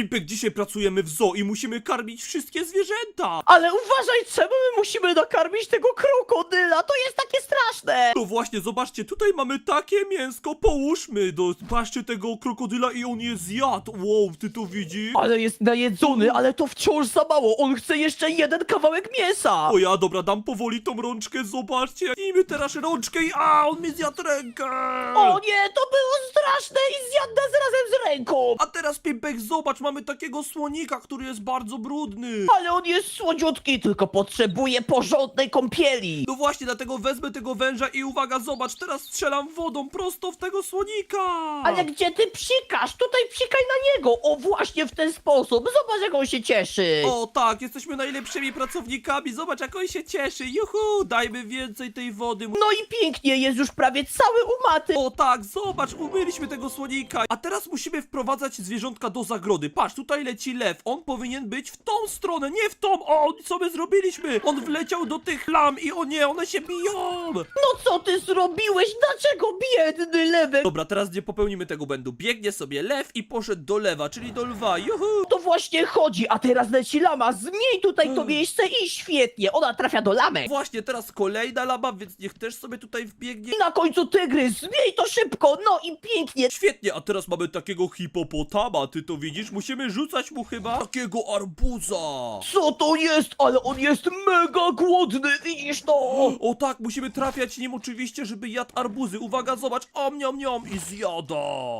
Pimpek, dzisiaj pracujemy w zoo i musimy karmić wszystkie zwierzęta. Ale uważaj, czemu my musimy nakarmić tego krokodyla? To jest takie straszne! No właśnie, zobaczcie, tutaj mamy takie mięsko, połóżmy do paszczy tego krokodyla i on je zjadł. Wow, ty to widzisz? Ale jest najedzony, ale to wciąż za mało. On chce jeszcze jeden kawałek mięsa. O ja, dobra, dam powoli tą rączkę, zobaczcie. Gnijmy teraz rączkę i a, on mi zjadł rękę. O nie, to było straszne i zjadł nas razem z ręką. A teraz, Pimpek, zobacz, mamy takiego słonika, który jest bardzo brudny. Ale on jest słodziutki, tylko potrzebuje porządnej kąpieli. No właśnie, dlatego wezmę tego węża i uwaga, zobacz, teraz strzelam wodą prosto w tego słonika. Ale gdzie ty psikasz? Tutaj psikaj na niego. O, właśnie w ten sposób. Zobacz, jak on się cieszy. O tak, jesteśmy najlepszymi pracownikami, zobacz jak on się cieszy, juhu, dajmy więcej tej wody. No i pięknie, jest już prawie cały umaty. O tak, zobacz, umyliśmy tego słonika. A teraz musimy wprowadzać zwierzątka do zagrody. Patrz, tutaj leci lew. On powinien być w tą stronę, nie w tą. O, co my zrobiliśmy? On wleciał do tych lam i o nie, one się biją. No co ty zrobiłeś? Dlaczego biedny lewek? Dobra, teraz nie popełnimy tego błędu. Biegnie sobie lew i poszedł do lewa, czyli do lwa. Juhu. To właśnie chodzi, a teraz leci lama. Zmień tutaj to miejsce i świetnie. Ona trafia do lamek. Właśnie, teraz kolejna lama, więc niech też sobie tutaj wbiegnie. I na końcu tygrys. Zmień to szybko. No i pięknie. Świetnie, a teraz mamy takiego hipopotama, ty to widzisz? Musimy rzucać mu chyba takiego arbuza. Co to jest? Ale on jest mega głodny. Widzisz to? O tak, musimy trafiać nim oczywiście, żeby jadł arbuzy. Uwaga, zobacz, om niom niom i zjada.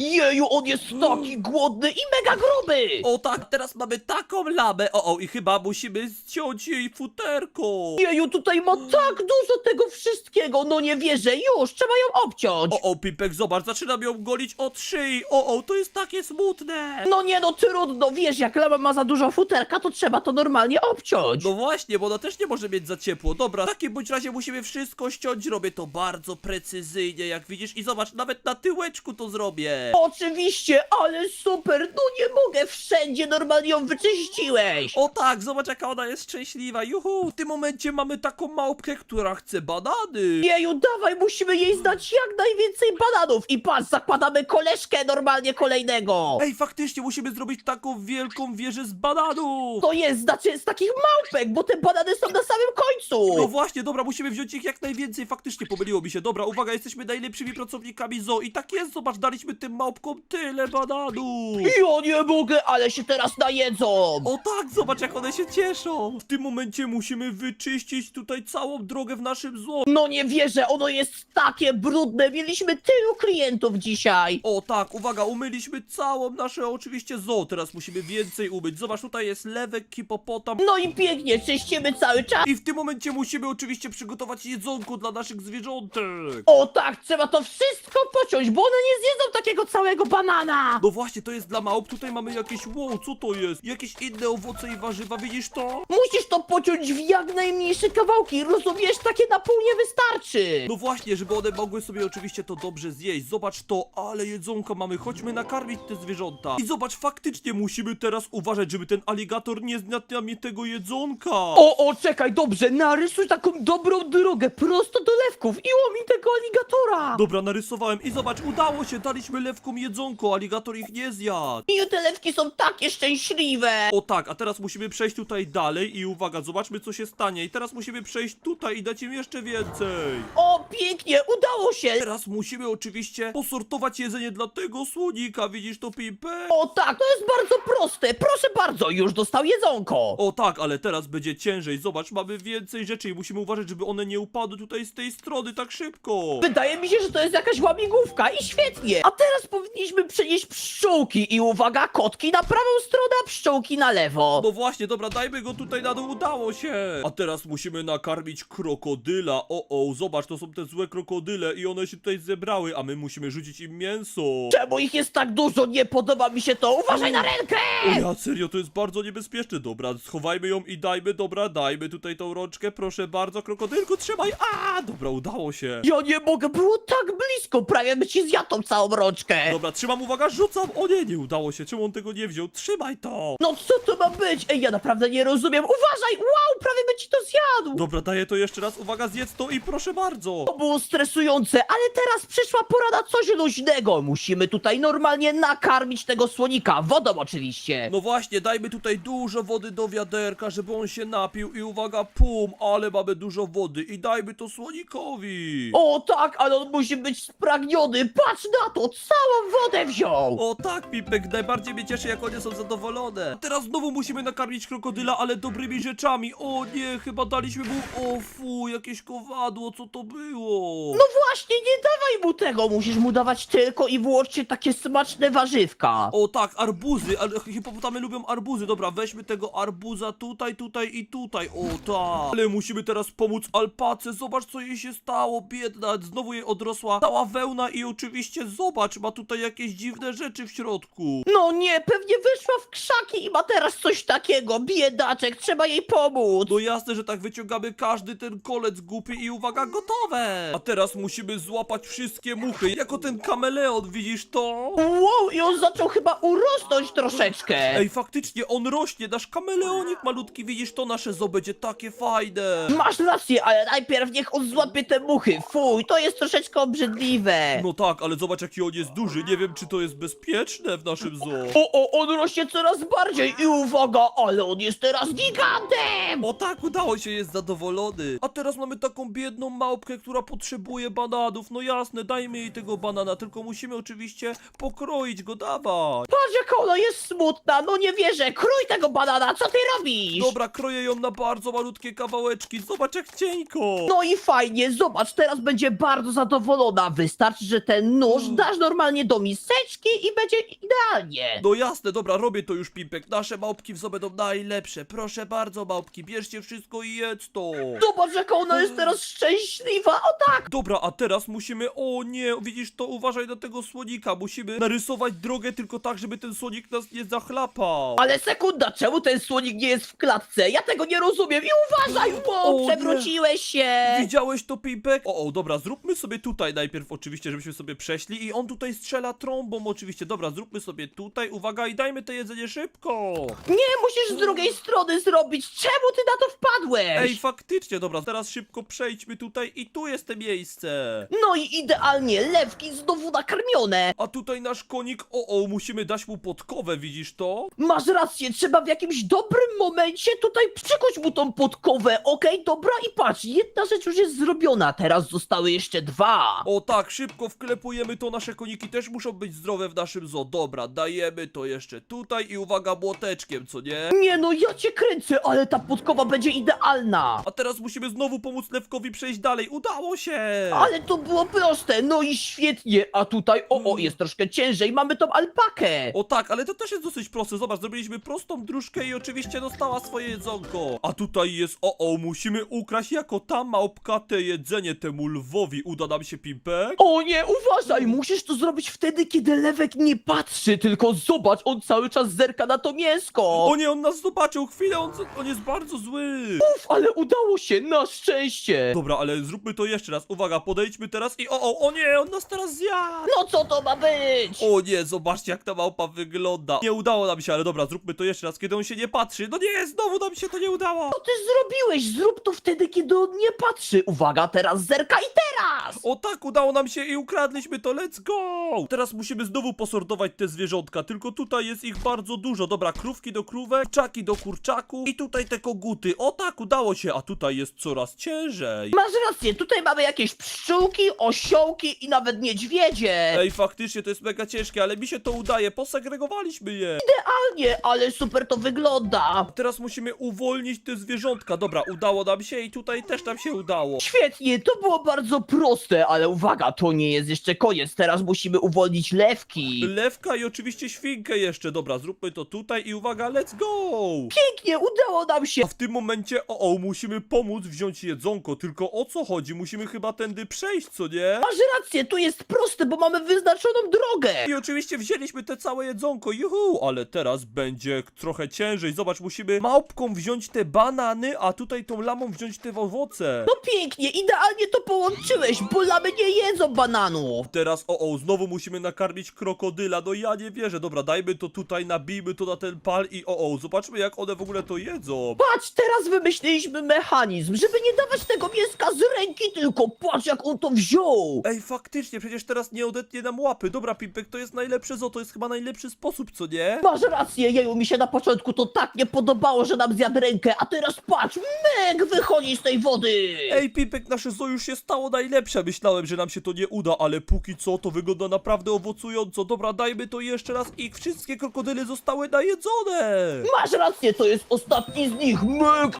Jeju, on jest taki głodny i mega gruby. O tak, teraz mamy taką lamę. O, o, i chyba musimy zdjąć jej futerko. Jeju, tutaj ma tak dużo tego wszystkiego. No nie wierzę. Już, trzeba ją obciąć. O, o, Pipek, zobacz, zaczynam ją golić od szyi. O, o, to jest takie smutne. No nie no, trudno, wiesz, jak lama ma za dużo futerka, to trzeba to normalnie obciąć. No właśnie, bo ona też nie może mieć za ciepło. Dobra, w takim bądź razie musimy wszystko ściąć. Robię to bardzo precyzyjnie, jak widzisz. I zobacz, nawet na tyłeczku to zrobię. Oczywiście, ale super, no nie mogę, wszędzie normalnie ją wyczyściłeś. O tak, zobacz jaka ona jest szczęśliwa. Juhu, w tym momencie mamy taką małpkę, która chce banany. Jeju, dawaj, musimy jej zdać jak najwięcej bananów i patrz, zakładamy koleżkę normalnie kolejnego. Ej, faktycznie musimy zrobić taką wielką wieżę z bananów. To jest, znaczy z takich małpek, bo te banany są na samym końcu. No właśnie, dobra, musimy wziąć ich jak najwięcej. Faktycznie pomyliło mi się. Dobra, uwaga, jesteśmy najlepszymi pracownikami zoo. I tak jest, zobacz, daliśmy tym małpkom tyle bananów. Ja nie mogę, ale się teraz najedzą. O tak, zobacz jak one się cieszą. W tym momencie musimy wyczyścić tutaj całą drogę w naszym zoo. No nie wierzę, ono jest takie brudne, mieliśmy tylu klientów dzisiaj. O tak, uwaga, umyliśmy całą nasze oczywiście zoo. Teraz musimy więcej umyć. Zobacz, tutaj jest lewek, hipopotam. No i pięknie, czyścimy cały czas. I w tym momencie musimy oczywiście przygotować jedzonko dla naszych zwierzątek. O tak, trzeba to wszystko pociąć, bo one nie zjedzą takiego całego banana. No właśnie, to jest dla małp. Tutaj mamy jakieś, wow, co to jest? Jakieś inne owoce i warzywa, widzisz to? Musisz to pociąć w jak najmniejsze kawałki, rozumiesz? Takie na pół nie wystarczy. No właśnie, żeby one mogły sobie oczywiście to dobrze zjeść. Zobacz to, ale jedzonka mamy. Chodźmy nakarmić te zwierzęta. I zobacz, faktycznie musimy teraz uważać, żeby ten aligator nie zjadł nam tego jedzonka. O, o, czekaj, dobrze, narysuj taką dobrą drogę prosto do lewków i łomi tego aligatora. Dobra, narysowałem i zobacz, udało się, daliśmy lewkom jedzonko, aligator ich nie zjadł. I te lewki są takie szczęśliwe. O tak, a teraz musimy przejść tutaj dalej i uwaga, zobaczmy co się stanie. I teraz musimy przejść tutaj i dać im jeszcze więcej. O, pięknie, udało się. Teraz musimy oczywiście posortować jedzenie dla tego słonika, widzisz to, Pipę? O tak, to jest bardzo proste. Proszę bardzo, już dostał jedzonko. O tak, ale teraz będzie ciężej. Zobacz, mamy więcej rzeczy i musimy uważać, żeby one nie upadły tutaj z tej strony tak szybko. Wydaje mi się, że to jest jakaś łamigłówka i świetnie. A teraz powinniśmy przenieść pszczółki i uwaga, kotki na prawą stronę, a pszczółki na lewo. No właśnie, dobra, dajmy go tutaj na dół, udało się. A teraz musimy nakarmić krokodyla. O, o, zobacz, to są te złe krokodyle i one się tutaj zebrały, a my musimy rzucić im mięso. Czemu ich jest tak dużo? Nie podoba mi się to. Uważaj na rękę! O ja, serio, to jest bardzo niebezpieczne. Dobra, schowajmy ją i dajmy, dobra, dajmy tutaj tą rączkę, proszę bardzo, krokodylku, trzymaj. A, dobra, udało się. Ja nie mogę, było tak blisko, prawie by ci zjadł tą całą rączkę. Dobra, trzymam, uwaga, rzucam. O nie, nie udało się. Czemu on tego nie wziął. Trzymaj to! No co to ma być? Ej, ja naprawdę nie rozumiem. Uważaj! Wow, prawie by ci to zjadł! Dobra, daję to jeszcze raz. Uwaga, zjedz to i proszę bardzo. To było stresujące, ale teraz przyszła pora na coś luźnego. Musimy tutaj normalnie nakarmić tego słonika. Wodą oczywiście. No właśnie, dajmy tutaj dużo wody do wiaderka, żeby on się napił i uwaga, pum, ale mamy dużo wody i dajmy to słonikowi. O tak, ale on musi być spragniony. Patrz na to, całą wodę wziął. O tak, Pipek, najbardziej mnie cieszy, jak one są zadowolone. Teraz znowu musimy nakarmić krokodyla, ale dobrymi rzeczami. O nie, chyba daliśmy mu... O fu, jakieś kowadło, co to było? No właśnie, nie dawaj mu tego. Musisz mu dawać tylko i wyłącznie takie smaczne warzywka. O tak, arbuzy, ale hipopotamy lubią arbuzy. Dobra, weźmy tego arbuza tutaj, tutaj i tutaj. O tak. Ale musimy teraz pomóc alpace. Zobacz, co jej się stało, biedna. Znowu jej odrosła cała wełna i oczywiście zobacz, ma tutaj jakieś dziwne rzeczy w środku. No nie, pewnie wyszła w krzaki i ma teraz coś takiego. Biedaczek, trzeba jej pomóc. No jasne, że tak wyciągamy każdy ten kolec głupi i uwaga, gotowe! A teraz musimy złapać wszystkie muchy, jako ten kameleon, widzisz to? Wow, i on zaczął chyba urosnąć troszeczkę. Ej, faktycznie, on rośnie, nasz kameleonik malutki, widzisz to? Nasze zo będzie takie fajne! Masz rację, ale najpierw niech on złapie te muchy. Fuj, to jest troszeczkę obrzydliwe. No tak, ale zobacz jaki on jest duży, nie wiem czy to jest bezpieczne w naszym zoo. O, o, on rośnie coraz bardziej i uwaga, ale on jest teraz gigantem! O tak, udało się, jest zadowolony. A teraz mamy taką biedną małpkę, która potrzebuje bananów. No jasne, dajmy jej tego banana, tylko musimy oczywiście pokroić go, dawać. Patrz jak ona jest smutna, no nie wierzę, krój tego banana, co ty robisz? Dobra, kroję ją na bardzo malutkie kawałeczki. Zobacz jak cienko. No i fajnie, zobacz, teraz będzie bardzo zadowolona. Wystarczy, że ten nóż dasz normalnie do miseczki i będzie idealnie. No jasne, dobra, robię to już, Pimpek. Nasze małpki w będą najlepsze. Proszę bardzo, małpki, bierzcie wszystko i jedz to. Zobacz, jaka ona jest teraz szczęśliwa, o tak! Dobra, a teraz musimy... O nie, widzisz to? Uważaj na tego słonika. Musimy narysować drogę tylko tak, żeby ten słonik nas nie zachlapał. Ale sekunda, czemu ten słonik nie jest w klatce? Ja tego nie rozumiem i uważaj, O nie. przewróciłeś się! Widziałeś to, Pimpek? O, o, dobra, zróbmy sobie tutaj najpierw oczywiście, żebyśmy sobie przeszli i on tutaj strzela trąbą oczywiście. Dobra, zróbmy sobie tutaj, uwaga i dajmy to jedzenie szybko. Nie, musisz z drugiej strony zrobić! Czemu ty na to wpadłeś? Ej, faktycznie, dobra, teraz szybko przejdźmy tutaj i tu jest to miejsce. No i idealnie, lewki znowu nakarmione! A tutaj nasz konik, o, o, musimy dać mu podkowę, widzisz to? Masz rację, trzeba w jakimś dobrym momencie tutaj przykuć mu tą podkowę, okej? Dobra, i patrz, jedna rzecz już jest zrobiona, teraz zostały jeszcze dwa. O tak, szybko wklepujemy to, nasze koniki też muszą być zdrowe w naszym zoo. Dobra, dajemy to jeszcze tutaj i uwaga, młoteczkiem, co nie? Nie no, ja cię kręcę, ale ta podkowa będzie idealna. A teraz musimy znowu pomóc Lewkowi przejść dalej, udało się! Ale to było proste, no i świetnie, a tutaj, o, o, jest troszkę ciężej, mamy tą alpakę. O tak, ale to też jest dosyć proste. Zobacz, zrobiliśmy prostą dróżkę i oczywiście dostała swoje jedzonko. A tutaj jest, o o, musimy ukraść jako ta małpka te jedzenie temu lwowi. Uda nam się, Pimpek? O nie, uważaj, musisz to zrobić wtedy, kiedy lewek nie patrzy, tylko zobacz, on cały czas zerka na to mięsko. O nie, on nas zobaczył, chwilę, on, on jest bardzo zły. Uf, ale udało się, na szczęście. Dobra, ale zróbmy to jeszcze raz. Uwaga, podejdźmy teraz i o, o, o nie, on nas teraz zjadł. No co to ma być? O nie, zobaczcie jak ta małpa wygląda. Nie udało nam się, ale dobra, zróbmy to jeszcze raz, kiedy on się nie patrzy. No nie, znowu nam się to nie udało. Co ty zrobiłeś? Zrób to wtedy, kiedy on nie patrzy. Uwaga, teraz zerka i teraz! O tak, udało nam się i ukradliśmy to, let's go! Teraz musimy znowu posortować te zwierzątka, tylko tutaj jest ich bardzo dużo. Dobra, krówki do krówek, kurczaki do kurczaków i tutaj te koguty. O tak, udało się, a tutaj jest coraz ciężej. Masz rację, tutaj mamy jakieś pszczółki, osiołki i nawet niedźwiedzie. Ej, faktycznie to jest mega ciężkie, ale mi się to udaje, posegregowaliśmy je. Idealnie, ale super to wygląda. Teraz musimy uwolnić te zwierzątka. Dobra, udało nam się i tutaj też nam się udało. Świetnie, to było bardzo proste, ale uwaga, to nie jest jeszcze koniec. Teraz musimy uwolnić lewki. Lewka i oczywiście świnkę jeszcze. Dobra, zróbmy to tutaj i uwaga, let's go! Pięknie, udało nam się. A w tym momencie, o, o, musimy pomóc wziąć jedzonko. Tylko o co chodzi? Musimy chyba tędy przejść, co nie? Masz rację, tu jest proste, bo mamy wyznaczoną drogę. I oczywiście wzięliśmy te całe jedzonko, juhu, ale teraz będzie trochę ciężej. Zobacz, musimy małpką wziąć te banany, a tutaj tą lamą wziąć te owoce. No pięknie, idealnie to połączyłeś, bo lamy nie jedzą bananów. Teraz, o, o, znowu musimy nakarmić krokodyla, no ja nie wierzę. Dobra, dajmy to tutaj, nabijmy to na ten pal i o, o, zobaczmy jak one w ogóle to jedzą. Patrz, teraz wymyśliliśmy mechanizm, żeby nie dawać tego mięska z ręki, tylko patrz jak on to wziął. Ej, faktycznie, przecież teraz nie odetnie nam łapy. Dobra, Pimpek, to jest najlepsze zo, to jest chyba najlepszy sposób, co nie? Masz rację, jeju, mi się na początku to tak nie podobało, że nam zjadł rękę, a teraz patrz, myk wychodzi z tej wody. Ej, Pimpek, nasze zo już się stało najlepsze. Myślałem, że nam się to nie uda, ale póki co to wygląda naprawdę owocująco. Dobra, dajmy to jeszcze raz i wszystkie krokodyle zostały najedzone. Masz rację, to jest ostatni z nich, myk.